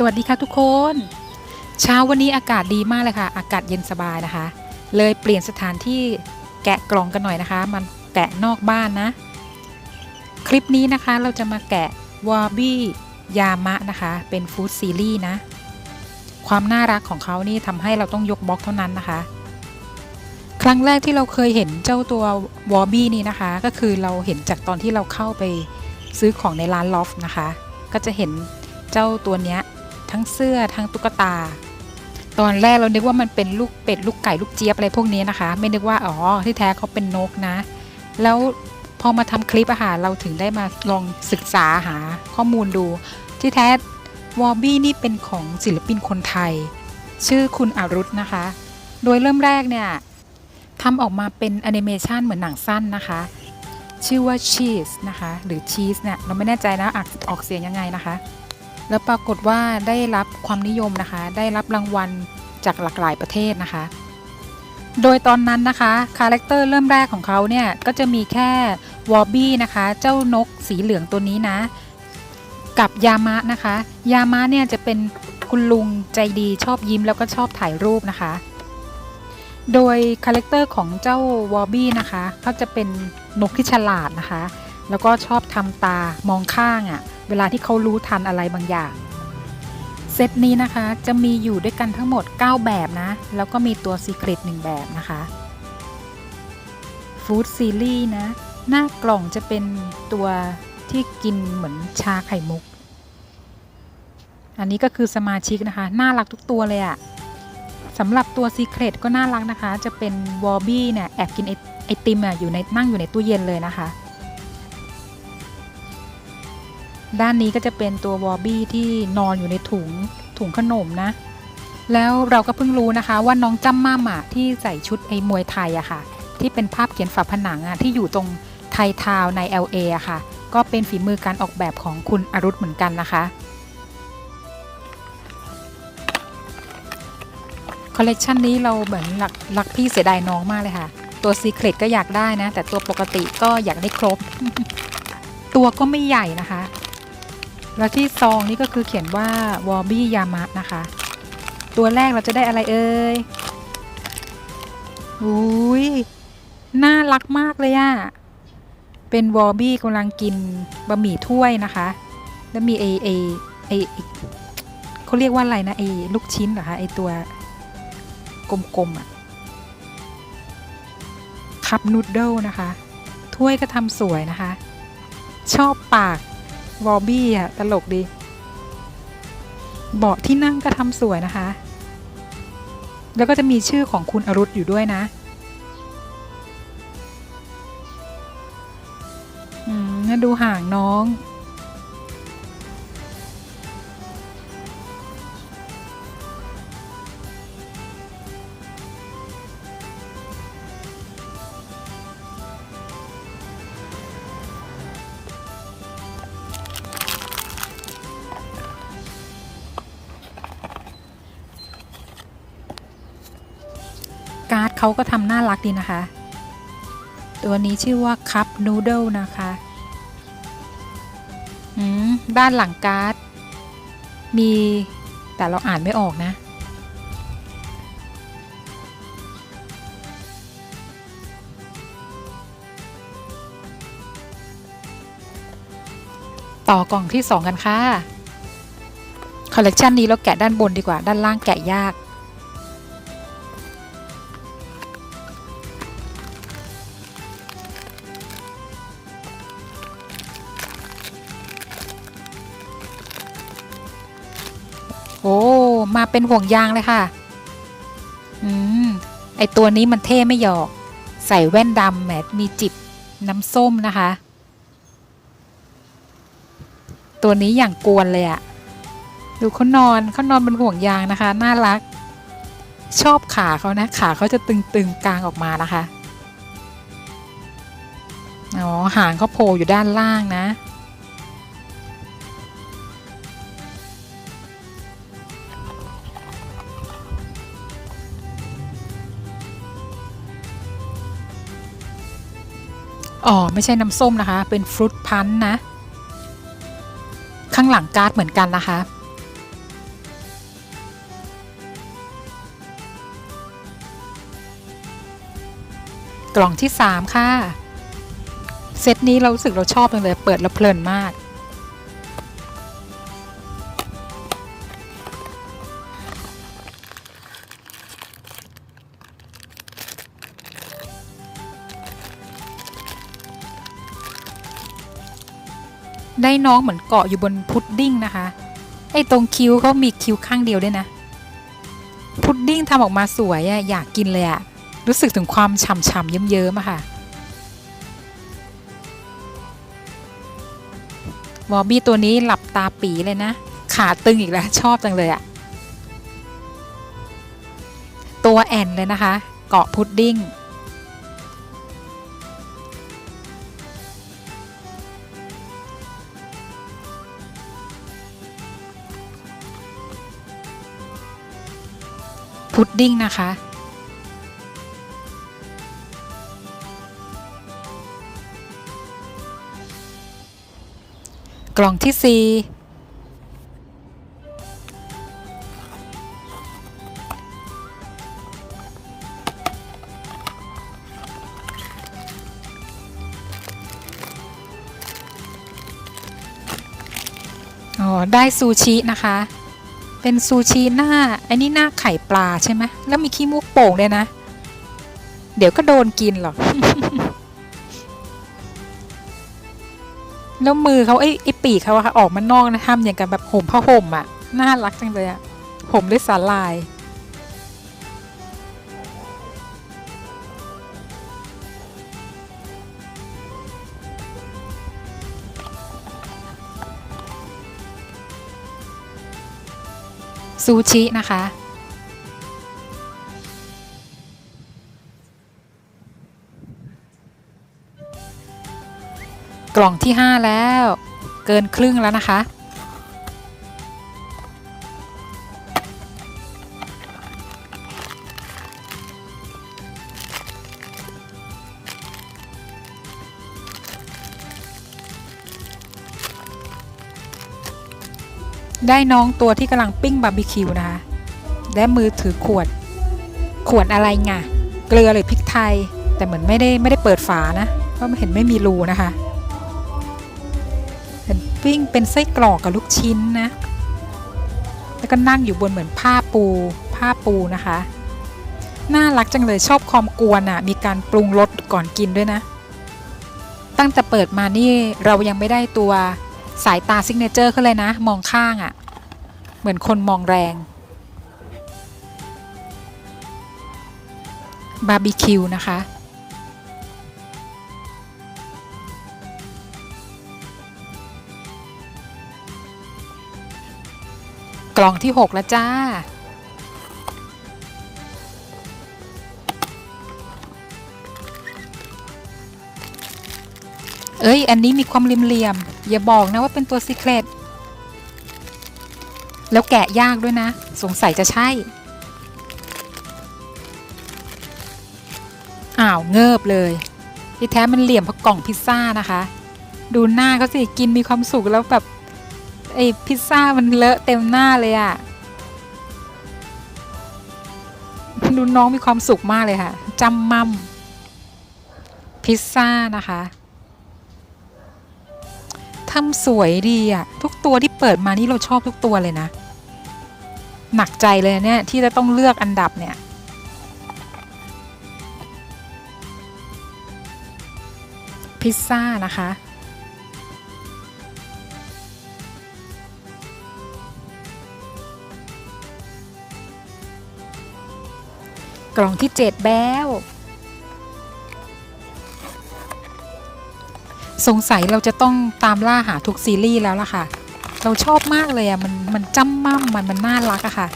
สวัสดีค่ะทุกคน เช้าวันนี้อากาศดีมากเลยค่ะ อากาศเย็นสบายนะคะ เลยเปลี่ยนสถานที่แกะกล่องกันหน่อยนะคะ มันแกะนอกบ้านนะ คลิปนี้นะคะเราจะมาแกะวาบี้ยามะนะคะ เป็นฟู้ดซีรีส์นะ ความน่ารักของเขานี่ทำให้เราต้องยกบล็อกเท่านั้นนะคะ ครั้งแรกที่เราเคยเห็นเจ้าตัววอร์บี้นี้นะคะ ก็คือเราเห็นจากตอนที่เราเข้าไปซื้อของในร้านลอฟนะคะ ก็จะเห็นเจ้าตัวเนี้ย ทั้งเสื้อทั้งตุ๊กตา ตอนแรกเรานึกว่ามันเป็นลูกเป็ดลูกไก่ลูกเจี๊ยบอะไรพวกนี้นะคะ ไม่นึกว่าอ๋อที่แท้เขาเป็นนกนะ แล้วพอมาทำคลิปอาหารเราถึงได้มาลองศึกษาหาข้อมูลดู ที่แท้วอบี้นี่เป็นของศิลปินคนไทย ชื่อคุณอารุธนะคะ โดยเริ่มแรกเนี่ยทำออกมาเป็นแอนิเมชันเหมือนหนังสั้นนะคะ ชื่อว่า Cheese นะคะ หรือ Cheese เนี่ยเราไม่แน่ใจนะออกเสียงยังไงนะคะ แล้วปรากฏว่าได้รับความนิยมนะคะ ได้รับรางวัลจากหลากหลายประเทศนะคะ โดยตอนนั้นนะคะคาแรคเตอร์เริ่มแรกของเขาเนี่ยก็จะมีแค่วอบบี้นะคะ เจ้านกสีเหลืองตัวนี้นะ กับยามะนะคะ ยามะเนี่ยจะเป็นคุณลุงใจดีชอบยิ้มแล้วก็ชอบถ่ายรูปนะคะ โดยคาแรคเตอร์ของเจ้าวอบบี้นะคะเขาจะเป็นนกที่ฉลาดนะคะ แล้วก็ชอบทำตามองข้างอะ่ะ เวลาที่เขารู้ทันอะไรบางอย่าง เซตนี้นะคะจะมีอยู่ด้วยกันทั้งหมด 9 แบบนะ แล้วก็มีตัว Secret 1แบบนะคะฟู้ดซีรีส์นะ หน้ากล่องจะเป็นตัวที่กินเหมือนชาไข่มุก อันนี้ก็คือสมาชิกนะคะ น่ารักทุกตัวเลยอะสำหรับตัว Secret ก็น่ารักนะคะ จะเป็นวอลบี้เนี่ยแอบกินไอไอติมอะอยู่ในนั่งอยู่ในตู้เย็นเลยนะคะ ด้านนี้ก็จะเป็นตัววอร์บี้ที่นอนอยู่ในถุงถุงขนมนะ แล้วเราก็เพิ่งรู้นะคะว่าน้องจ้ำม่าหมาที่ใส่ชุดไอ้มวยไทยอะค่ะ ที่เป็นภาพเขียนฝาผนังอะที่อยู่ตรงไทยทาวน์ใน LA อะค่ะ ก็เป็นฝีมือการออกแบบของคุณอรุธเหมือนกันนะคะคอลเลกชันนี้เราเหมือนหลักรักพี่เสียดายน้องมากเลยค่ะ ตัวซีเครตก็อยากได้นะ แต่ตัวปกติก็อยากได้ครบ ตัวก็ไม่ใหญ่นะคะ แล้วที่ซองนี้ก็คือเขียนว่าวอบี้ยามะนะคะ ตัวแรกเราจะได้อะไรเอ่ยอุ้ยน่ารักมากเลยอะเป็นวอบี้กำลังกินบะหมี่ถ้วยนะคะ แล้วมีไอไอไออเขาเรียกว่าอะไรนะไอลูกชิ้นเหรอคะไอตัวกลมๆอะคัพนูดเดิลนะคะ ถ้วยก็ทำสวยนะคะ ชอบปาก วอลบี้อะตลกดี เบาะที่นั่งก็ทำสวยนะคะ แล้วก็จะมีชื่อของคุณอรุธอยู่ด้วยนะอืมดูห่างน้อง เขาก็ทำน่ารักดีนะคะ ตัวนี้ชื่อว่าคัพนูเดิลนะคะอืมด้านหลังการ์ด มีแต่เราอ่านไม่ออกนะต่อกล่องที่ 2 กันค่ะ คอลเลกชันนี้เราแกะด้านบนดีกว่า ด้านล่างแกะยาก โอ้มาเป็นห่วงยางเลยค่ะ อืม ไอตัวนี้มันเท่ไม่หยอก ใส่แว่นดำแหมมีจิบน้ำส้มนะคะ ตัวนี้อย่างกวนเลยอะดูเขานอนเขานอนบนห่วงยางนะคะ น่ารัก ชอบขาเขานะ ขาเขาจะตึงๆกลางออกมานะคะ อ๋อ หางเขาโผล่อยู่ด้านล่างนะ อ๋อ ไม่ใช่น้ำส้มนะคะ เป็นฟรุตพันธ์นะ ข้างหลังการ์ดเหมือนกันนะคะ กล่องที่ 3 ค่ะ เซตนี้เรารู้สึกเราชอบเลย เปิดแล้วเพลินมาก ได้น้องเหมือนเกาะอยู่บนพุดดิ้งนะคะ ไอ้ตรงคิ้วเขามีคิ้วข้างเดียวด้วยนะ พุดดิ้งทำออกมาสวยอะอยากกินเลยอะรู้สึกถึงความฉ่ำๆเยิ้มๆอะค่ะวอร์บี้ตัวนี้หลับตาปีเลยนะ ขาตึงอีกแล้ว ชอบจังเลยอะตัวแอนเลยนะคะ เกาะพุดดิ้ง พุดดิ้งนะคะ กล่องที่สี่อ๋อได้ซูชินะคะ เป็นซูชิหน้าอันนี้หน้าไข่ปลาใช่ไหมแล้วมีขี้มูกโป่งเลยนะ เดี๋ยวก็โดนกินหรอกแล้วมือเขาไอ้ไอ้ปีกเขาอะค่ะออกมานอกนะทำอย่างกับแบบห่มผ้าห่มอะน่ารักจังเลยอะห่มด้วยสาลาย ซูชินะคะ กล่องที่ 5 แล้ว เกินครึ่งแล้วนะคะ ได้น้องตัวที่กำลังปิ้งบาร์บีคิวนะคะ และมือถือขวด ขวดอะไรไงเกลือหรือพริกไทย แต่เหมือนไม่ได้ไม่ได้เปิดฝานะ เพราะเห็นไม่มีรูนะคะเป็นปิ้งเป็นไส้กรอกกับลูกชิ้นนะ แล้วก็นั่งอยู่บนเหมือนผ้าปู ผ้าปูนะคะ น่ารักจังเลยชอบความกวนอะ่ะ มีการปรุงรสก่อนกินด้วยนะ ตั้งแต่เปิดมานี่เรายังไม่ได้ตัว สายตาซิกเนเจอร์เขาเลยนะ มองข้างอะ่ะ เหมือนคนมองแรง บาร์บีคิวนะคะ กล่องที่ 6 แล้วจ้าเอ้ย อันนี้มีความเหลี่ยม อย่าบอกนะว่าเป็นตัวซีเครตแล้วแกะยากด้วยนะ สงสัยจะใช่ อ้าวเงิบเลย ที่แท้มันเหลี่ยมพะกล่องพิซซ่านะคะ ดูหน้าเขาสิกินมีความสุขแล้วแบบไอ้พิซซ่ามันเลอะเต็มหน้าเลยอะดูน้องมีความสุขมากเลยค่ะจำมั่มพิซซ่านะคะ ทำสวยดีอะทุกตัวที่เปิดมานี่เราชอบทุกตัวเลยนะ หนักใจเลยเนี่ยที่จะต้องเลือกอันดับเนี่ย พิซซ่านะคะกล่องที่ 7แบ้ว สงสัยเราจะต้องตามล่าหาทุกซีรีส์แล้วล่ะค่ะ เราชอบมากเลยอะ มันมันจ้ำม่ำมันมันน่ารักอะค่ะ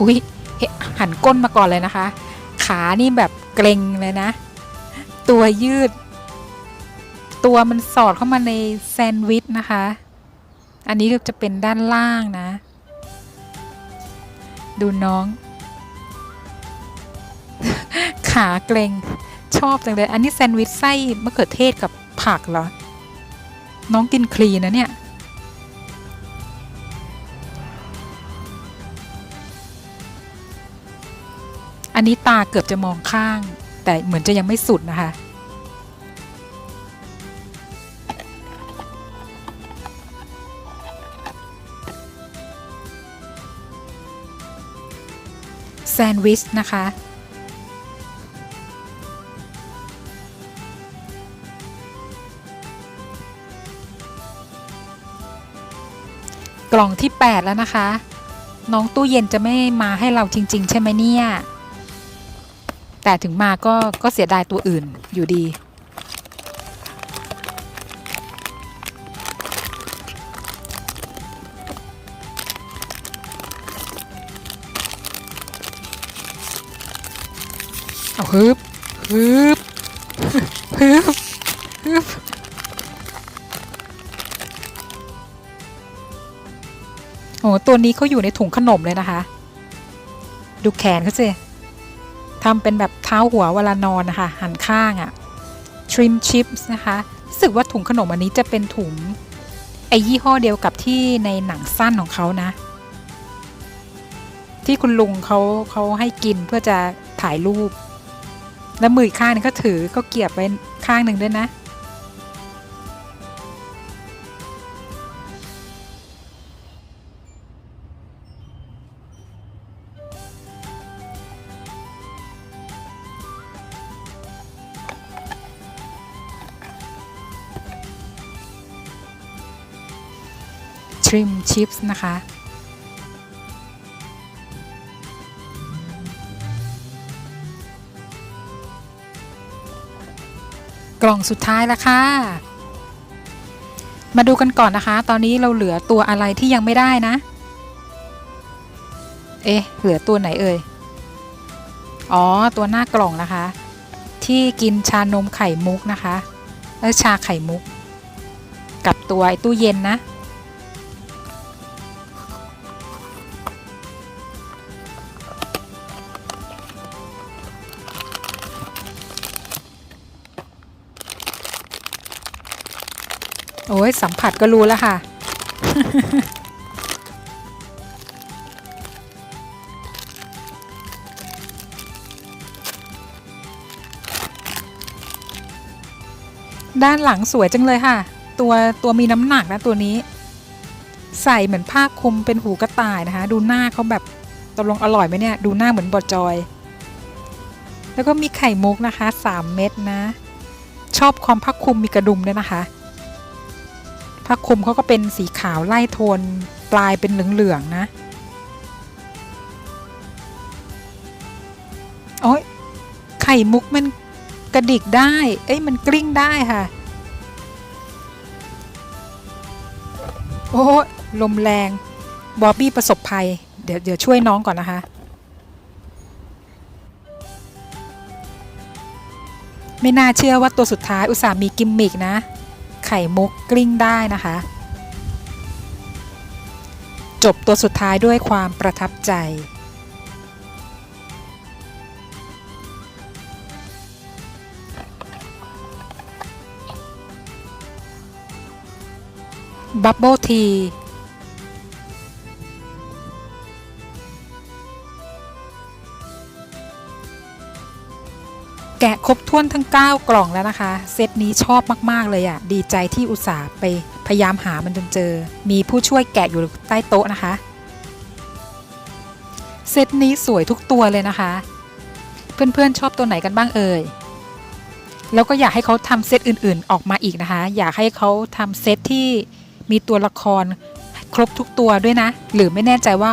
อุ๊ยเฮ้หันก้นมาก่อนเลยนะคะ ขานี่แบบเกรงเลยนะ ตัวยืด ตัวมันสอดเข้ามาในแซนด์วิชนะคะ อันนี้จะเป็นด้านล่างนะ ดูน้อง ขาเกรงชอบจังเลย อันนี้แซนด์วิชไส้มะเขือเทศกับผักเหรอ น้องกินคลีนะเนี่ย อันนี้ตาเกือบจะมองข้าง แต่เหมือนจะยังไม่สุดนะคะแซนด์วิชนะคะ กล่องที่ 8 แล้วนะคะ น้องตู้เย็นจะไม่มาให้เราจริง ๆ ใช่ไหมเนี่ย แต่ถึงมาก็ก็เสียดายตัวอื่นอยู่ดี เอาฮึบฮึบฮึบ โอ้ตัวนี้เขาอยู่ในถุงขนมเลยนะคะ ดูแขนเขาสิทำเป็นแบบเท้าหัวเวลานอนนะคะ หันข้างอะ่ะ trim chips นะคะรู้สึกว่าถุงขนมอันนี้จะเป็นถุงไอยี่ห้อเดียวกับที่ในหนังสั้นของเขานะ ที่คุณลุงเขาเขาให้กินเพื่อจะถ่ายรูป แล้วมือข้างนึงก็ถือก็เกียบไว้ข้างหนึ่งด้วยนะ ริมชิพส์นะคะ กล่องสุดท้ายแล้วค่ะ มาดูกันก่อนนะคะ ตอนนี้เราเหลือตัวอะไรที่ยังไม่ได้นะ เอ๊ะ เหลือตัวไหนเอ่ย อ๋อ ตัวหน้ากล่องนะคะ ที่กินชานมไข่มุกนะคะ เออชาไข่มุก กับตัวไอ้ตู้เย็นนะ ยสัมผัสก็รู้แล้วค่ะ ด้านหลังสวยจังเลยค่ะ ตัวตัวมีน้ำหนักนะตัวนี้ ใส่เหมือนผ้าคลุมเป็นหูกระต่ายนะคะ ดูหน้าเขาแบบตกลงอร่อยไหมเนี่ย ดูหน้าเหมือนบอจอย แล้วก็มีไข่มุกนะคะ 3 เม็ดนะ ชอบความผ้าคลุมมีกระดุมด้วยนะคะ ผ้าคลุมเขาก็เป็นสีขาวไล่โทนปลายเป็นเหลืองๆนะโอ้ยไข่มุกมันกระดิกได้ เอ้ยมันกลิ้งได้ค่ะ โอ้ลมแรง บอบบี้ประสบภัย เดี๋ยวเดี๋ยวช่วยน้องก่อนนะคะ ไม่น่าเชื่อว่าตัวสุดท้ายอุตส่าห์มีกิมมิกนะ ไข่มุกกลิ้งได้นะคะ จบตัวสุดท้ายด้วยความประทับใจบับเบิลที ครบถ้วนทั้ง 9 กล่องแล้วนะคะ เซตนี้ชอบมาก ๆ เลยอะ่ะ ดีใจที่อุตส่าห์ไปพยายามหามันจนเจอ มีผู้ช่วยแกะอยู่ใต้โต๊ะนะคะ เซตนี้สวยทุกตัวเลยนะคะ เพื่อนๆชอบตัวไหนกันบ้างเอ่ย แล้วก็อยากให้เขาทำเซตอื่นๆออกมาอีกนะคะ อยากให้เขาทำเซตที่มีตัวละครครบทุกตัวด้วยนะ หรือไม่แน่ใจว่า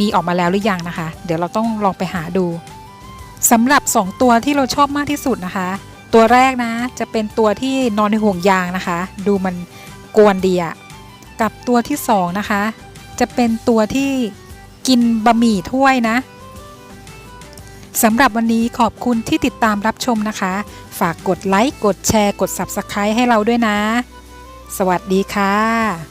มีออกมาแล้วหรือยังนะคะ เดี๋ยวเราต้องลองไปหาดู สำหรับ 2 ตัวที่เราชอบมากที่สุดนะคะ ตัวแรกนะจะเป็นตัวที่นอนในห่วงยางนะคะ ดูมันกวนดีอะกับตัวที่ 2 นะคะ จะเป็นตัวที่กินบะหมี่ถ้วยนะสำหรับวันนี้ขอบคุณที่ติดตามรับชมนะคะ ฝากกดไลค์ กดแชร์ กด Subscribe ให้เราด้วยนะ สวัสดีค่ะ